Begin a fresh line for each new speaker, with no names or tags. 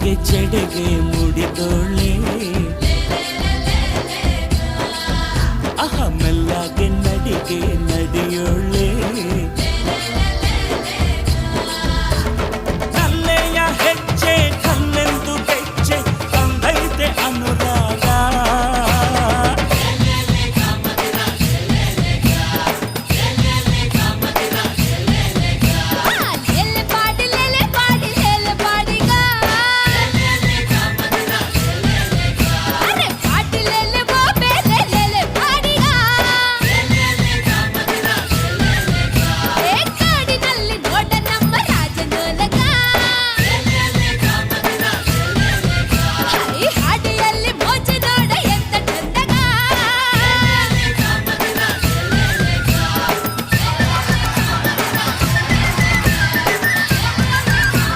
ಚೆಡೆಗೆ ಮುಡಿದೋಳೆ ಅಹ ಮೆಲ್ಲಗೆ